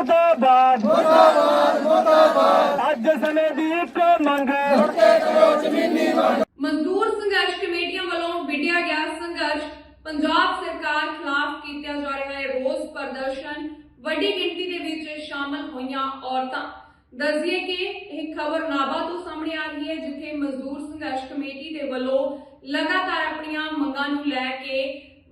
ਮੁਰਦਾਬਾਦ। ਮੁਰਦਾਬਾਦ ਮੁਰਦਾਬਾਦ ਅੱਜ ਸਮੇਂ ਦੀ ਇੱਕ ਮੰਗ। ਮਜ਼ਦੂਰ ਸੰਘਰਸ਼ ਕਮੇਟੀਆਂ ਵੱਲੋਂ ਵਿੱਢਿਆ ਗਿਆ ਸੰਘਰਸ਼। ਪੰਜਾਬ ਸਰਕਾਰ ਖਿਲਾਫ ਕੀਤਾ ਜਾ ਰਿਹਾ ਹੈ ਰੋਸ ਪ੍ਰਦਰਸ਼ਨ। ਵੱਡੀ ਗਿਣਤੀ ਦੇ ਵਿੱਚ ਸ਼ਾਮਲ ਹੋਈਆਂ ਔਰਤਾਂ। ਦੱਸੀਏ ਕਿ ਇਹ ਖਬਰ ਨਾਭਾ ਤੋਂ ਸਾਹਮਣੇ ਆ ਰਹੀ ਹੈ, ਜਿੱਥੇ ਮਜ਼ਦੂਰ ਸੰਘਰਸ਼ ਕਮੇਟੀ ਦੇ ਵੱਲੋਂ ਲਗਾਤਾਰ ਆਪਣੀਆਂ ਮੰਗਾਂ ਨੂੰ ਲੈ ਕੇ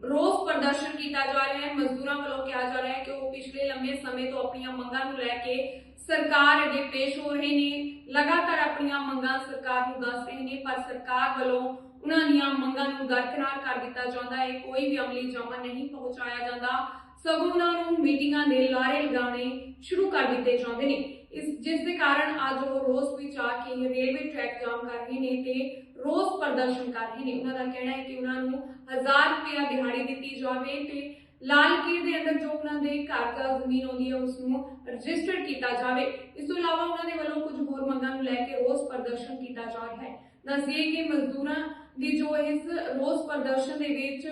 ਰੋਸ ਪ੍ਰਦਰਸ਼ਨ ਕੀਤਾ ਜਾ ਰਿਹਾ ਹੈ, ਮਜ਼ਦੂਰਾਂ ਵੱਲੋਂ ਕਿਹਾ ਜਾ ਰਿਹਾ ਹੈ ਕਿ ਉਹ ਪਿਛਲੇ ਲੰਮੇ ਸਮੇਂ ਤੋਂ ਆਪਣੀਆਂ ਮੰਗਾਂ ਨੂੰ ਲੈ ਕੇ ਸਰਕਾਰ ਅੱਗੇ ਪੇਸ਼ ਹੋ ਰਹੇ ਨੇ। ਲਗਾਤਾਰ ਆਪਣੀਆਂ ਮੰਗਾਂ ਸਰਕਾਰ ਨੂੰ ਦੱਸ ਰਹੇ ਨੇ, ਪਰ ਸਰਕਾਰ ਵੱਲੋਂ ਉਹਨਾਂ ਦੀਆਂ ਮੰਗਾਂ ਨੂੰ ਦਰਕਿਨਾਰ ਕਰ ਦਿੱਤਾ ਜਾਂਦਾ ਹੈ। ਕੋਈ ਵੀ ਅਮਲੀ ਜਮਾ ਨਹੀਂ ਪਹੁੰਚਾਇਆ ਜਾਂਦਾ। ਸਗੋਂ ਉਹਨਾਂ ਨੂੰ ਮੀਟਿੰਗਾਂ ਦੇ ਲਾਰੇ ਲਗਾਉਣੇ ਸ਼ੁਰੂ ਕਰ ਦਿੱਤੇ ਜਾਂਦੇ ਨੇ। ਇਸ, ਜਿਸ ਦੇ ਕਾਰਨ ਅੱਜ ਉਹ ਰੋਸ ਵਿੱਚ ਆ ਕੇ ਰੇਲਵੇ ਟਰੈਕ ਜਾਮ ਕਰ ਰਹੇ ਨੇ ਤੇ ਰੋਸ ਪ੍ਰਦਰਸ਼ਨ ਕਰ ਰਹੇ ਨੇ। ਉਹਨਾਂ ਦਾ ਕਹਿਣਾ ਹੈ ਕਿ ਉਹਨਾਂ ਨੂੰ 1000 ਰੁਪਇਆ ਦਿਹਾੜੀ ਦਿੱਤੀ ਜਾਵੇ ਤੇ ਲਾਲ ਕਿਲੇ ਦੇ ਅੰਦਰ ਜੋ ਉਹਨਾਂ ਦੇ ਘਰ ਦਾ ਜ਼ਮੀਨ ਆਉਂਦੀ ਹੈ ਉਸ ਨੂੰ ਰਜਿਸਟਰਡ ਕੀਤਾ ਜਾਵੇ। ਇਸ ਤੋਂ ਇਲਾਵਾ ਉਹਨਾਂ ਦੇ ਵੱਲੋਂ ਕੁਝ ਹੋਰ ਮੰਗਾਂ ਨੂੰ ਲੈ ਕੇ ਰੋਸ ਪ੍ਰਦਰਸ਼ਨ ਕੀਤਾ ਜਾ ਰਿਹਾ ਹੈ। ਦੱਸੀਏ ਕਿ ਮਜ਼ਦੂਰਾਂ ਦੀ ਜੋ ਇਸ ਰੋਸ ਪ੍ਰਦਰਸ਼ਨ ਦੇ ਵਿੱਚ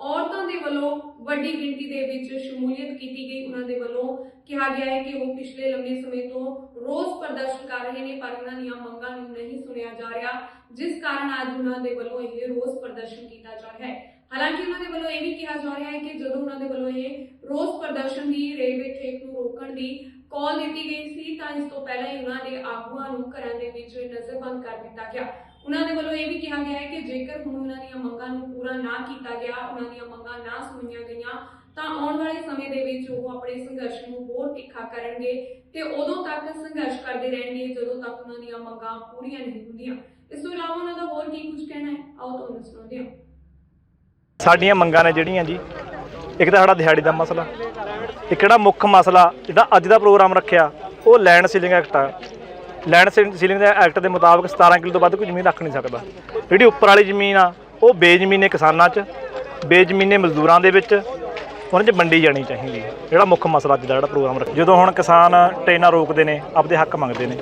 ਔਰਤਾਂ ਦੇ ਵੱਲੋਂ ਵੱਡੀ ਗਿਣਤੀ ਦੇ ਵਿੱਚ ਸ਼ਮੂਲੀਅਤ ਕੀਤੀ ਗਈ। ਉਹਨਾਂ ਦੇ ਵੱਲੋਂ ਕਿਹਾ ਗਿਆ ਹੈ ਕਿ ਉਹ ਪਿਛਲੇ ਲੰਮੇ ਸਮੇਂ ਤੋਂ ਰੋਸ ਪ੍ਰਦਰਸ਼ਨ ਕਰ ਰਹੇ ਨੇ, ਪਰ ਉਹਨਾਂ ਦੀਆਂ ਮੰਗਾਂ ਨੂੰ ਨਹੀਂ ਸੁਣਿਆ ਜਾ ਰਿਹਾ, ਜਿਸ ਕਾਰਨ ਅੱਜ ਉਹਨਾਂ ਦੇ ਵੱਲੋਂ ਇਹ ਰੋਸ ਪ੍ਰਦਰਸ਼ਨ ਕੀਤਾ ਜਾ ਰਿਹਾ ਹੈ। ਹਾਲਾਂਕਿ ਉਹਨਾਂ ਦੇ ਵੱਲੋਂ ਇਹ ਵੀ ਕਿਹਾ ਜਾ ਰਿਹਾ ਹੈ ਕਿ ਜਦੋਂ ਉਹਨਾਂ ਦੇ ਵੱਲੋਂ ਇਹ ਰੋਸ ਪ੍ਰਦਰਸ਼ਨ ਦੀ ਰੇਲਵੇ ਟ੍ਰੇਕ ਨੂੰ ਰੋਕਣ ਦੀ ਕਾਲ ਦਿੱਤੀ ਗਈ ਸੀ, ਤਾਂ ਇਸ ਤੋਂ ਪਹਿਲਾਂ ਹੀ ਉਹਨਾਂ ਦੇ ਆਗੂਆਂ ਨੂੰ ਘਰਾਂ ਦੇ ਵਿੱਚ ਨਜ਼ਰਬੰਦ ਕਰ ਦਿੱਤਾ ਗਿਆ। ਉਹਨਾਂ ਦੇ ਵੱਲੋਂ ਇਹ ਵੀ ਕਿਹਾ ਗਿਆ ਹੈ ਕਿ ਜੇਕਰ ਹੁਣ ਉਹਨਾਂ ਦੀਆਂ ਮੰਗਾਂ ਨੂੰ ਪੂਰਾ ਨਾ ਕੀਤਾ ਗਿਆ, ਉਹਨਾਂ ਦੀਆਂ ਮੰਗਾਂ ਨਾ ਸੁਣੀਆਂ ਗਈਆਂ, ਤਾਂ ਆਉਣ ਵਾਲੇ ਸਮੇਂ ਦੇ ਵਿੱਚ ਉਹ ਆਪਣੇ ਸੰਘਰਸ਼ ਨੂੰ ਹੋਰ ਤਿੱਖਾ ਕਰਨਗੇ ਤੇ ਉਦੋਂ ਤੱਕ ਸੰਘਰਸ਼ ਕਰਦੇ ਰਹਿਣਗੇ ਜਦੋਂ ਤੱਕ ਉਹਨਾਂ ਦੀਆਂ ਮੰਗਾਂ ਪੂਰੀਆਂ ਨਹੀਂ ਹੁੰਦੀਆਂ। ਇਸ ਤੋਂ ਇਲਾਵਾ ਉਹਨਾਂ ਦਾ ਹੋਰ ਕੀ ਕੁਝ ਕਹਿਣਾ ਹੈ? ਆਓ ਤੁਹਾਨੂੰ ਸੁਣਾਉਂਦੇ ਹਾਂ। ਸਾਡੀਆਂ ਮੰਗਾਂ ਨੇ ਜਿਹੜੀਆਂ ਜੀ, ਇੱਕ ਤਾਂ ਸਾਡਾ ਦਿਹਾੜੀ ਦਾ ਮਸਲਾ, ਇੱਕ ਜਿਹੜਾ ਮੁੱਖ ਮਸਲਾ, ਜਿਹੜਾ ਅੱਜ ਦਾ ਪ੍ਰੋਗਰਾਮ ਰੱਖਿਆ, ਉਹ ਲੈਂਡ ਸੀਲਿੰਗ ਐਕਟ ਆ। ਲੈਂਡ ਸੀਲਿੰਗ ਦੇ ਐਕਟ ਦੇ ਮੁਤਾਬਕ 17 ਕਿਲੋ ਤੋਂ ਵੱਧ ਕੋਈ ਜ਼ਮੀਨ ਰੱਖ ਨਹੀਂ ਸਕਦਾ। ਜਿਹੜੀ ਉੱਪਰ ਵਾਲੀ ਜ਼ਮੀਨ ਆ, ਉਹ ਬੇਜ਼ਮੀਨੇ ਕਿਸਾਨਾਂ 'ਚ, ਬੇਜ਼ਮੀਨੇ ਮਜ਼ਦੂਰਾਂ ਦੇ ਵਿੱਚ ਉਹਨਾਂ 'ਚ ਵੰਡੀ ਜਾਣੀ ਚਾਹੀਦੀ ਹੈ। ਜਿਹੜਾ ਮੁੱਖ ਮਸਲਾ ਅੱਜ ਦਾ ਜਿਹੜਾ ਪ੍ਰੋਗਰਾਮ ਰੱਖਿਆ। ਜਦੋਂ ਹੁਣ ਕਿਸਾਨ ਟ੍ਰੇਨਾਂ ਰੋਕਦੇ ਨੇ, ਆਪਦੇ ਹੱਕ ਮੰਗਦੇ ਨੇ।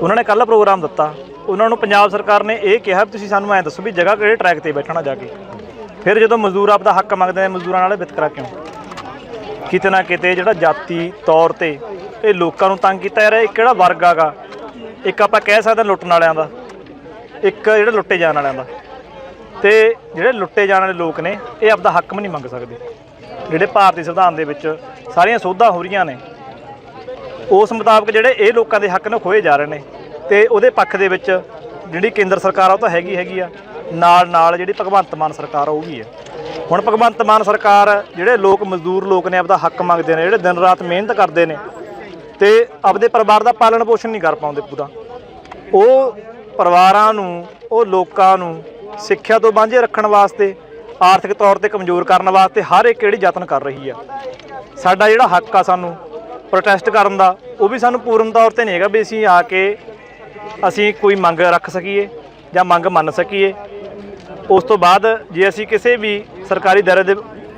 ਉਹਨਾਂ ਨੇ ਕੱਲ ਪ੍ਰੋਗਰਾਮ ਦਿੱਤਾ। ਉਹਨਾਂ ਨੂੰ ਪੰਜਾਬ ਸਰਕਾਰ ਨੇ ਇਹ ਕਿਹਾ ਵੀ ਤੁਸੀਂ ਸਾਨੂੰ ਐਂ ਦੱਸੋ ਵੀ ਜਗ੍ਹਾ ਕਿਹੜੇ ਟਰੈਕ ਤੇ ਬੈਠਣਾ ਜਾ ਕੇ। ਫਿਰ ਜਦੋਂ ਮਜ਼ਦੂਰ ਆਪਦਾ ਹੱਕ ਮੰਗਦੇ ਨੇ, ਮਜ਼ਦੂਰਾਂ ਨਾਲ ਵਿਤਕਰਾ ਕਿਉਂ? ਕਿਤੇ ਨਾ ਕਿਤੇ ਜਿਹੜਾ ਜਾਤੀ ਤੌਰ ਤੇ ਇਹ ਲੋਕਾਂ ਨੂੰ ਤੰਗ ਕੀਤਾ ਜਾ ਰਿਹਾ, ਇਹ ਕਿਹੜਾ ਵਰਗ ਆਗਾ? ਇੱਕ ਆਪਾਂ ਕਹਿ ਸਕਦੇ ਹਾਂ ਲੁੱਟਣ ਵਾਲਿਆਂ ਦਾ, ਇੱਕ ਜਿਹੜੇ ਲੁੱਟੇ ਜਾਣ ਵਾਲਿਆਂ ਦਾ। ਤੇ ਜਿਹੜੇ ਲੁੱਟੇ ਜਾਣ ਵਾਲੇ ਲੋਕ ਨੇ, ਇਹ ਆਪਦਾ ਹੱਕ ਵੀ ਨਹੀਂ ਮੰਗ ਸਕਦੇ। ਜਿਹੜੇ ਭਾਰਤੀ ਸੰਵਿਧਾਨ ਦੇ ਵਿੱਚ ਸਾਰੀਆਂ ਸੋਧਾਂ ਹੋ ਰਹੀਆਂ ਨੇ, ਉਸ ਮੁਤਾਬਕ ਜਿਹੜੇ ਇਹ ਲੋਕਾਂ ਦੇ ਹੱਕ ਨੇ ਖੋਏ ਜਾ ਰਹੇ ਨੇ। ਤੇ ਉਹਦੇ ਪੱਖ ਦੇ ਵਿੱਚ ਜਿਹੜੀ ਕੇਂਦਰ ਸਰਕਾਰ ਆ, ਉਹ ਤਾਂ ਹੈਗੀ ਹੈਗੀ ਆ। ਨਾਲ ਨਾਲ ਜਿਹੜੀ ਭਗਵੰਤ ਮਾਨ ਸਰਕਾਰ ਉਹ ਵੀ ਹੈ। ਹੁਣ ਭਗਵੰਤ ਮਾਨ ਸਰਕਾਰ, ਜਿਹੜੇ ਲੋਕ, ਮਜ਼ਦੂਰ ਲੋਕ ਨੇ, ਆਪਦਾ ਹੱਕ ਮੰਗਦੇ ਨੇ, ਜਿਹੜੇ ਦਿਨ ਰਾਤ ਮਿਹਨਤ ਕਰਦੇ ਨੇ ਤੇ ਆਪਦੇ ਪਰਿਵਾਰ ਦਾ ਪਾਲਣ ਪੋਸ਼ਣ ਨਹੀਂ ਕਰ ਪਾਉਂਦੇ ਪੂਰਾ। ਉਹ ਪਰਿਵਾਰਾਂ ਨੂੰ, ਉਹ ਲੋਕਾਂ ਨੂੰ ਸਿੱਖਿਆ ਤੋਂ ਵਾਂਝੇ ਰੱਖਣ ਵਾਸਤੇ, ਆਰਥਿਕ ਤੌਰ ਤੇ ਕਮਜ਼ੋਰ ਕਰਨ ਵਾਸਤੇ ਹਰ ਇੱਕ ਜਿਹੜੀ ਯਤਨ ਕਰ ਰਹੀ ਆ। ਸਾਡਾ ਜਿਹੜਾ ਹੱਕ ਆ ਸਾਨੂੰ ਪ੍ਰੋਟੈਸਟ ਕਰਨ ਦਾ, ਉਹ ਵੀ ਸਾਨੂੰ ਪੂਰਨ ਤੌਰ ਤੇ ਨਹੀਂ ਹੈਗਾ ਵੀ ਅਸੀਂ ਆ ਕੇ ਅਸੀਂ ਕੋਈ ਮੰਗ ਰੱਖ ਸਕੀਏ ਜਾਂ ਮੰਗ ਮੰਨ ਸਕੀਏ। ਉਸ ਤੋਂ ਬਾਅਦ ਜੇ ਅਸੀਂ ਕਿਸੇ ਵੀ ਸਰਕਾਰੀ ਦਾਇਰੇ ਦੇ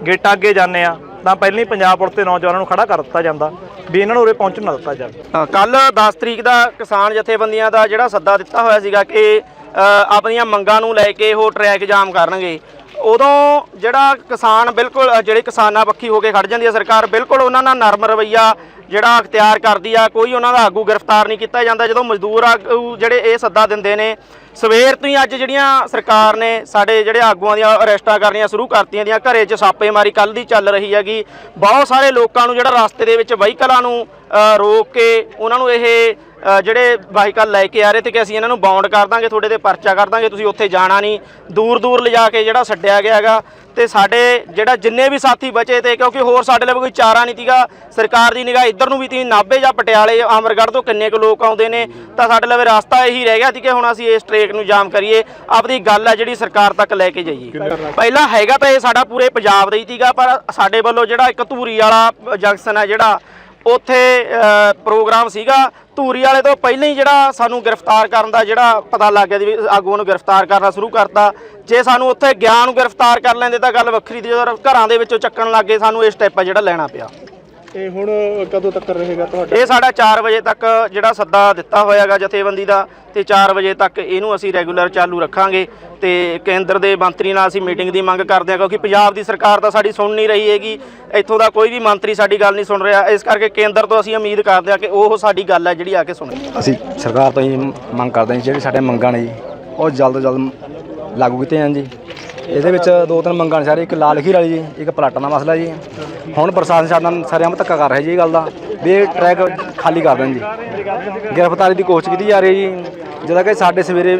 ਗੇਟਾਂ ਅੱਗੇ ਜਾਂਦੇ ਆ ਤਾਂ ਪਹਿਲਾਂ ਹੀ ਪੰਜਾਬ ਪੁਲਿਸ ਤੇ ਨੌਜਵਾਨਾਂ ਨੂੰ ਖੜਾ ਕਰ ਦਿੱਤਾ ਜਾਂਦਾ ਵੀ ਇਹਨਾਂ ਨੂੰ ਉਰੇ ਪਹੁੰਚਣ ਨਾ ਦਿੱਤਾ ਜਾਵੇ। ਕੱਲ 10 ਤਰੀਕ ਦਾ ਕਿਸਾਨ ਜਥੇਬੰਦੀਆਂ ਦਾ ਜਿਹੜਾ ਸੱਦਾ ਦਿੱਤਾ ਹੋਇਆ ਸੀਗਾ ਕਿ ਅ, ਆਪਣੀਆਂ ਮੰਗਾਂ ਨੂੰ ਲੈ ਕੇ ਉਹ ਟਰੈਕ ਜਾਮ ਕਰਨਗੇ। ਉਦੋਂ ਜਿਹੜਾ ਕਿਸਾਨ ਬਿਲਕੁਲ ਜਿਹੜੇ ਕਿਸਾਨਾਂ ਪੱਖੀ ਹੋ ਕੇ ਖੜ ਜਾਂਦੀ ਹੈ ਸਰਕਾਰ, ਬਿਲਕੁਲ ਉਹਨਾਂ ਨਾਲ ਨਰਮ ਰਵਈਆ ਜਿਹੜਾ ਅਖਤਿਆਰ ਕਰਦੀ ਆ, ਕੋਈ ਉਹਨਾਂ ਦਾ ਆਗੂ ਗ੍ਰਿਫਤਾਰ ਨਹੀਂ ਕੀਤਾ ਜਾਂਦਾ। ਜਦੋਂ ਮਜ਼ਦੂਰ ਆਗੂ ਜਿਹੜੇ ਇਹ ਸੱਦਾ ਦਿੰਦੇ ਨੇ, ਸਵੇਰ ਤੋਂ ਹੀ ਅੱਜ ਜਿਹੜੀਆਂ ਸਰਕਾਰ ਨੇ ਸਾਡੇ ਜਿਹੜੇ ਆਗੂਆਂ ਦੀਆਂ ਅਰੈਸਟਾਂ ਕਰਨੀਆਂ ਸ਼ੁਰੂ ਕਰਤੀਆਂ ਦੀਆਂ, ਘਰੇ 'ਚ ਛਾਪੇਮਾਰੀ ਕੱਲ ਦੀ ਚੱਲ ਰਹੀ ਹੈਗੀ। ਬਹੁਤ ਸਾਰੇ ਲੋਕਾਂ ਨੂੰ ਜਿਹੜਾ ਰਸਤੇ ਦੇ ਵਿੱਚ ਵਹੀਕਲਾਂ ਨੂੰ ਰੋਕ ਕੇ ਉਹਨਾਂ ਨੂੰ ਇਹ ਜਿਹੜੇ ਵਾਹੀਕਲ ਲੈ ਕੇ ਆ ਰਹੇ ਤੇ ਕਿ ਅਸੀਂ ਇਹਨਾਂ ਨੂੰ ਬਾਉਂਡ ਕਰ ਦਾਂਗੇ ਤੁਹਾਡੇ ਤੇ ਪਰਚਾ ਕਰ ਦਾਂਗੇ ਤੁਸੀਂ ਉੱਥੇ ਜਾਣਾ ਨਹੀਂ। ਦੂਰ ਦੂਰ ਲਿਜਾ ਕੇ ਜਿਹੜਾ ਛੱਡਿਆ ਗਿਆ ਹੈਗਾ ਤੇ ਸਾਡੇ ਜਿਹੜਾ ਜਿੰਨੇ ਵੀ ਸਾਥੀ ਬਚੇ ਤੇ ਕਿਉਂਕਿ ਹੋਰ ਸਾਡੇ ਲਈ ਕੋਈ ਚਾਰਾ ਨਹੀਂ ਤੀਗਾ ਸਰਕਾਰ ਦੀ ਨਿਗਾਹ ਇੱਧਰ ਨੂੰ ਵੀ ਤੀ ਨਾਭੇ ਜਾਂ ਪਟਿਆਲੇ ਅਮਰਗੜ੍ਹ ਤੋਂ ਕਿੰਨੇ ਕੁ ਲੋਕ ਆਉਂਦੇ ਨੇ ਤਾਂ ਸਾਡੇ ਲਈ ਰਸਤਾ ਇਹੀ ਰਹਿ ਗਿਆ ਸੀ ਕਿ ਹੁਣ ਅਸੀਂ ਇਸ ਟ੍ਰੇਕ ਨੂੰ ਜਾਮ ਕਰੀਏ। ਆਪਣੀ ਗੱਲ ਹੈ ਜਿਹੜੀ ਸਰਕਾਰ ਤੱਕ ਲੈ ਕੇ ਜਾਈਏ। ਪਹਿਲਾਂ ਹੈਗਾ ਤਾਂ ਇਹ ਸਾਡਾ ਪੂਰੇ ਪੰਜਾਬ ਦਾ ਹੀ ਸੀਗਾ ਪਰ ਸਾਡੇ ਵੱਲੋਂ ਜਿਹੜਾ ਇੱਕ ਧੂਰੀ ਵਾਲਾ ਜੰਕਸ਼ਨ ਹੈ ਜਿਹੜਾ ਉੱਥੇ ਪ੍ਰੋਗਰਾਮ ਸੀਗਾ। ਧੂਰੀ ਵਾਲੇ ਤੋਂ ਪਹਿਲਾਂ ਹੀ ਜਿਹੜਾ ਸਾਨੂੰ ਗ੍ਰਿਫਤਾਰ ਕਰਨ ਦਾ ਜਿਹੜਾ ਪਤਾ ਲੱਗ ਗਿਆ ਜੀ ਆਗੂਆਂ ਨੂੰ ਗ੍ਰਿਫਤਾਰ ਕਰਨਾ ਸ਼ੁਰੂ ਕਰਤਾ। ਜੇ ਸਾਨੂੰ ਉੱਥੇ ਗਿਆਨ ਨੂੰ ਗ੍ਰਿਫਤਾਰ ਕਰ ਲੈਂਦੇ ਤਾਂ ਗੱਲ ਵੱਖਰੀ ਸੀ, ਜਦੋਂ ਘਰਾਂ ਦੇ ਵਿੱਚੋਂ ਚੱਕਣ ਲੱਗੇ ਸਾਨੂੰ ਇਹ ਸਟੈਪ ਆ ਜਿਹੜਾ ਲੈਣਾ ਪਿਆ। ਇਹ ਹੁਣ ਕਦੋਂ ਤੱਕ ਰਹੇਗਾ ਤੁਹਾਡਾ? ਇਹ ਸਾਡਾ 4 ਵਜੇ ਤੱਕ ਜਿਹੜਾ ਸੱਦਾ ਦਿੱਤਾ ਹੋਇਆਗਾ ਜਥੇਬੰਦੀ ਦਾ ਤੇ 4 ਵਜੇ ਤੱਕ ਇਹਨੂੰ ਅਸੀਂ ਰੈਗੂਲਰ ਚਾਲੂ ਰੱਖਾਂਗੇ ਤੇ ਕੇਂਦਰ ਦੇ ਮੰਤਰੀ ਨਾਲ ਅਸੀਂ ਮੀਟਿੰਗ ਦੀ ਮੰਗ ਕਰਦੇ ਹਾਂ ਕਿਉਂਕਿ ਪੰਜਾਬ ਦੀ ਸਰਕਾਰ ਤਾਂ ਸਾਡੀ ਸੁਣ ਨਹੀਂ ਰਹੀ ਹੈਗੀ ਇੱਥੋਂ ਦਾ ਕੋਈ ਵੀ ਮੰਤਰੀ ਸਾਡੀ ਗੱਲ ਨਹੀਂ ਸੁਣ ਰਿਹਾ ਇਸ ਕਰਕੇ ਕੇਂਦਰ ਤੋਂ ਅਸੀਂ ਉਮੀਦ ਕਰਦੇ ਹਾਂ ਕਿ ਉਹ ਸਾਡੀ ਗੱਲ ਹੈ ਜਿਹੜੀ ਆ ਕੇ ਸੁਣੇ। ਅਸੀਂ ਸਰਕਾਰ ਤੋਂ ਹੀ ਮੰਗ ਕਰਦੇ ਹਾਂ ਜਿਹੜੇ ਸਾਡੇ ਮੰਗਾਂ ਨੇ ਜੀ ਉਹ ਜਲਦ ਤੋਂ ਜਲਦ ਲਾਗੂ ਕੀਤੇ ਜਾਣ ਜੀ। ਇਹਦੇ ਵਿੱਚ ਦੋ ਤਿੰਨ ਮੰਗਾਂ ਨੇ ਸਾਰੇ, ਇੱਕ ਲਾਲ ਖੀਰ ਵਾਲੀ ਜੀ, ਇੱਕ ਪਲਾਟਾਂ ਦਾ ਮਸਲਾ ਜੀ। ਹੁਣ ਪ੍ਰਸ਼ਾਸਨ ਸਾਡਾ ਸਾਰਿਆਂ ਨੂੰ ਧੱਕਾ ਕਰ ਰਿਹਾ ਜੀ ਇਹ ਗੱਲ ਦਾ, ਵੀ ਇਹ ਟਰੈਕ ਖਾਲੀ ਕਰ ਦੇਣ ਜੀ। ਗ੍ਰਿਫਤਾਰੀ ਦੀ ਕੋਸ਼ਿਸ਼ ਕੀਤੀ ਜਾ ਰਹੀ ਹੈ ਜੀ। ਜਿਹਦਾ ਕਿ ਸਾਡੇ ਸਵੇਰੇ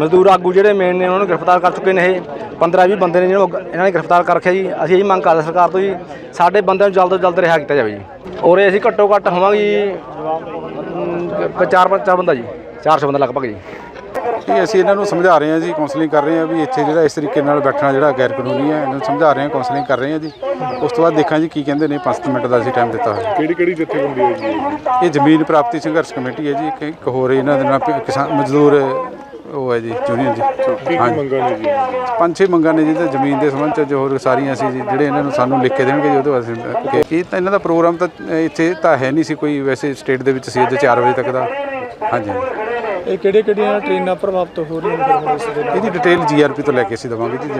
ਮਜ਼ਦੂਰ ਆਗੂ ਜਿਹੜੇ ਮੇਨ ਨੇ, ਉਹਨਾਂ ਨੂੰ ਗ੍ਰਿਫਤਾਰ ਕਰ ਚੁੱਕੇ ਨੇ ਇਹ। 15 20 ਬੰਦੇ ਨੇ ਜਿਹਨਾਂ ਇਹਨਾਂ ਨੇ ਗ੍ਰਿਫਤਾਰ ਕਰ ਰੱਖਿਆ ਜੀ। ਅਸੀਂ ਇਹ ਮੰਗ ਕਰਦੇ ਸਰਕਾਰ ਤੋਂ ਜੀ, ਸਾਡੇ ਬੰਦਿਆਂ ਨੂੰ ਜਲਦ ਤੋਂ ਜਲਦ ਰਿਹਾ ਕੀਤਾ ਜਾਵੇ ਜੀ। ਔਰ ਇਹ ਅਸੀਂ ਘੱਟੋ ਘੱਟ ਹੋਵਾਂਗੇ ਚਾਰ ਪੰਜ ਚਾਰ ਬੰਦਾ ਜੀ 400 ਬੰਦਾ ਲਗਭਗ ਜੀ। ਜੀ ਅਸੀਂ ਇਹਨਾਂ ਨੂੰ ਸਮਝਾ ਰਹੇ ਹਾਂ ਜੀ ਕਾਉਂਸਲਿੰਗ ਕਰ ਰਹੇ ਹਾਂ ਵੀ ਇੱਥੇ ਜਿਹੜਾ ਇਸ ਤਰੀਕੇ ਨਾਲ ਬੈਠਣਾ ਜਿਹੜਾ ਗੈਰ ਕਾਨੂੰਨੀ ਹੈ ਇਹਨਾਂ ਨੂੰ ਸਮਝਾ ਰਹੇ ਹਾਂ ਕਾਉਂਸਲਿੰਗ ਕਰ ਰਹੇ ਹਾਂ ਜੀ। ਉਸ ਤੋਂ ਬਾਅਦ ਦੇਖਾਂ ਜੀ ਕੀ ਕਹਿੰਦੇ ਨੇ 5 ਮਿੰਟ ਦਾ ਅਸੀਂ ਟਾਈਮ ਦਿੱਤਾ ਹੋਇਆ। ਕਿਹੜੀ ਕਿਹੜੀ ਜਥੇਬੰਦੀ ਹੈ ਜੀ? ਇਹ? ਇਹ ਜ਼ਮੀਨ ਪ੍ਰਾਪਤੀ ਸੰਘਰਸ਼ ਕਮੇਟੀ ਹੈ ਜੀ ਇੱਕ- ਇੱਕ ਹੋਰ ਇਹਨਾਂ ਦੇ ਨਾਲ ਕਿਸਾਨ ਮਜ਼ਦੂਰ ਉਹ ਹੈ ਜੀ ਯੂਨੀਅਨ ਜੀ। ਕੀ ਮੰਗਾਂ ਨੇ ਜੀ? ਪੰਜ ਛੇ ਮੰਗਾਂ ਨੇ ਜੀ ਤੇ ਜ਼ਮੀਨ ਦੇ ਸੰਬੰਧ ਚ ਜੋ ਹੋਰ ਸਾਰੀਆਂ ਸੀ ਜੀ ਜਿਹੜੇ ਇਹਨਾਂ ਨੂੰ ਸਾਨੂੰ ਲਿਖ ਕੇ ਦੇਣਗੇ ਜੀ ਉਹਦੇ ਵਾਸਤੇ ਕਿ ਤਾਂ ਇਹਨਾਂ ਦਾ ਪ੍ਰੋਗਰਾਮ ਤਾਂ ਇੱਥੇ ਤਾਂ ਹੈ ਨਹੀਂ ਸੀ ਕੋਈ ਵੈਸੇ ਸਟੇਟ ਦੇ ਵਿੱਚ ਸੀ ਅੱਜ 4 ਵਜੇ ਤੱਕ ਦਾ। ਹਾਂਜੀ। ਇਹ ਕਿਹੜੇ ਕਿਹੜੀਆਂ ਟ੍ਰੇਨਾਂ ਪ੍ਰਭਾਵਿਤ ਹੋ ਰਹੀਆਂ ਨੇ ਫਿਰ ਹੁਣ ਇਸ ਦੇ ਨਾਲ? ਇਹਦੀ ਡਿਟੇਲ ਜੀਆਰਪੀ ਤੋਂ ਲੈ ਕੇ ਅਸੀਂ ਦੇਵਾਂਗੇ ਜੀ